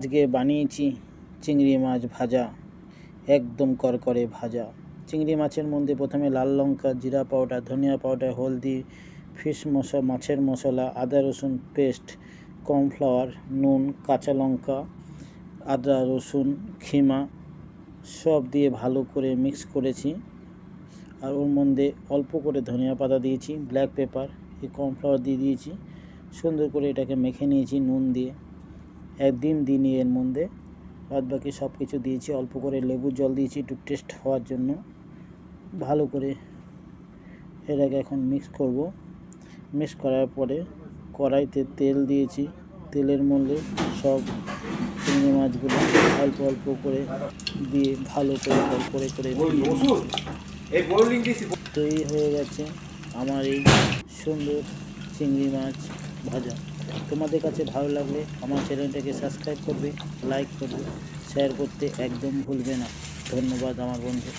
আজকে বানিয়েছি চিংড়ি মাছ ভাজা, একদম করকরে ভাজা। চিংড়ি মাছের মধ্যে প্রথমে লাল লঙ্কা, জিরা পাউডার, ধনিয়া পাউডার, হলদি, ফিশ মশলা মাছের মশলা, আদা রসুন পেস্ট, কর্নফ্লাওয়ার, নুন, কাঁচা লঙ্কা, আদা রসুন, খিমা সব দিয়ে ভালো করে মিক্স করেছি। আর ওর মধ্যে অল্প করে ধনিয়া পাতা দিয়েছি, ব্ল্যাক পেপার, এই কর্নফ্লাওয়ার দিয়ে দিয়েছি। সুন্দর করে এটাকে মেখে নিয়েছি নুন দিয়ে। এক ডিম দিইনি এর মধ্যে বাদ বাকি সব কিছু দিয়েছি অল্প করে লেবু জল দিয়েছি একটু টেস্ট হওয়ার জন্য। ভালো করে এটাকে এখন মিক্স করব। মিক্স করার পরে কড়াইতে তেল দিয়েছি। তেলের মধ্যে সব চিংড়ি মাছগুলো অল্প অল্প করে দিয়ে ভালো করে করে করে তৈরি হয়ে গেছে আমার এই সুন্দর চিংড়ি মাছ ভাজা। তোমাদের কাছে ভালো লাগলে আমার চ্যানেলটাকে সাবস্ক্রাইব করবে লাইক করবে শেয়ার করতে একদম ভুলবে না। ধন্যবাদ আমার বন্ধু।